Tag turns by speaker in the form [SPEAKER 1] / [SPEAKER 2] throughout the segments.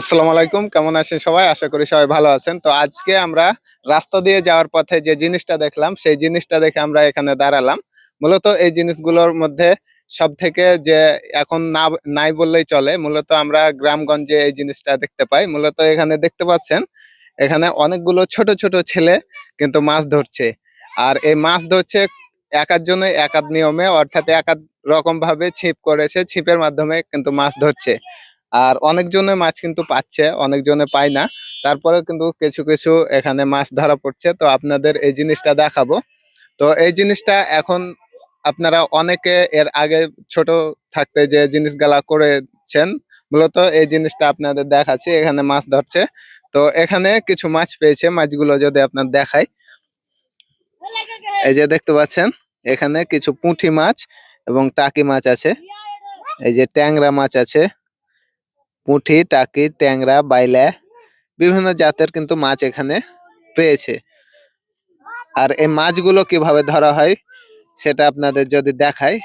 [SPEAKER 1] আসসালামু আলাইকুম, কেমন আছেন সবাই? আশা করি সবাই ভালো আছেন। তো আজকে আমরা রাস্তা দিয়ে যাওয়ার পথে যে জিনিসটা দেখলাম, সেই জিনিসটা দেখে আমরা এখানে দাঁড়ালাম। মূলত এই জিনিসগুলোর মধ্যে সব থেকে যে এখন না, নাই বললেই চলে, মূলত আমরা গ্রামগঞ্জে এই জিনিসটা দেখতে পাই। মূলত এখানে দেখতে পাচ্ছেন, এখানে অনেকগুলো ছোট ছোট ছেলে কিন্তু মাছ ধরছে। আর এই মাছ ধরছে একার জন্য একাদ নিয়মে, অর্থাৎ একাদ রকম ভাবে ছিপ করেছে, ছিপের মাধ্যমে কিন্তু মাছ ধরছে। আর অনেকজনে মাছ কিন্তু পাচ্ছে, অনেকজনে পায় না। তারপরে কিন্তু কিছু কিছু এখানে মাছ ধরা পড়ছে। তো আপনাদের এই জিনিসটা দেখাবো। তো এই জিনিসটা এখন আপনারা অনেকে এর আগে ছোট থাকতে যে জিনিসগুলা করেছেন, মূলত এই জিনিসটা আপনাদের দেখাচ্ছি। এখানে মাছ ধরছে। তো এখানে কিছু মাছ পেয়েছে। মাছগুলো যদি আপনার দেখাই। এই যে দেখতে পাচ্ছেন, এখানে কিছু পুঁটি মাছ এবং টাকি মাছ আছে। এই যে ট্যাংরা মাছ আছে। পুঁটি টাকি, ট্যাংরা, বাইলা, বিভিন্ন জাতের কিন্তু মাছ এখানে পেয়েছে। আর এই মাছগুলো কীভাবে ধরা হয় সেটা আপনাদের যদি দেখাই।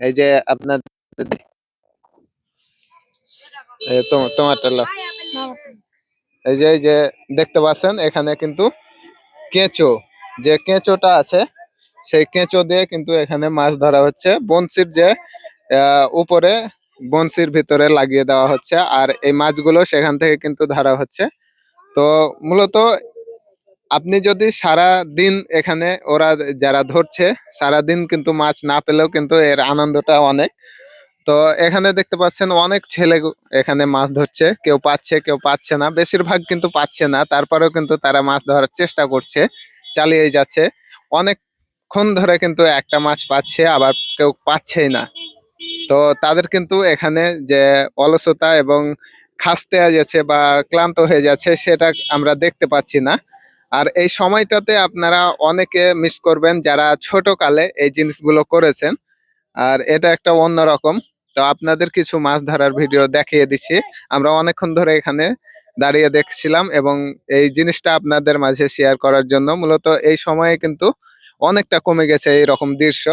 [SPEAKER 1] এই যে আপনার এই তো- তোমারটা লো। এই যে এই যে দেখতে পাচ্ছেন, এখানে কিন্তু কেঁচো। যে কেঁচোটা আছে, সেই কেঁচো দিয়ে কিন্তু এখানে মাছ ধরা হচ্ছে। বনশির যে উপরে বনশির ভিতরে লাগিয়ে দেওয়া হচ্ছে। আর এই মাছগুলো সেখান থেকে কিন্তু ধরা হচ্ছে। তো মূলত আপনি যদি সারা দিন এখানে ওরা যারা ধরছে সারা দিন কিন্তু মাছ না পেলেও কিন্তু এর আনন্দটা অনেক। তো এখানে দেখতে পাচ্ছেন অনেক ছেলে এখানে মাছ ধরছে। কেউ পাচ্ছে কেউ পাচ্ছে না। বেশিরভাগ কিন্তু পাচ্ছে না। তারপরেও কিন্তু তারা মাছ ধরার চেষ্টা করছে, চালিয়ে যাচ্ছে। অনেকক্ষণ ধরে কিন্তু একটা মাছ পাচ্ছে, আবার কেউ পাচ্ছেই না। তো তাদের কিন্তু এখানে যে অলসতা এবং খাসতে যাচ্ছে বা ক্লান্ত হয়ে যাচ্ছে সেটা আমরা দেখতে পাচ্ছি না। আর এই সময়টাতে আপনারা অনেকে মিস করবেন যারা ছোট কালে এই জিনিসগুলো করেছেন। আর এটা একটা অন্যরকম। তো আপনাদের কিছু মাছ ধরার ভিডিও দেখিয়ে দিচ্ছি। আমরা অনেকক্ষণ ধরে এখানে দাঁড়িয়ে দেখছিলাম এবং এই জিনিসটা আপনাদের মাঝে শেয়ার করার জন্য। মূলত এই সময়ে কিন্তু অনেকটা কমে গেছে এই রকম দৃশ্য।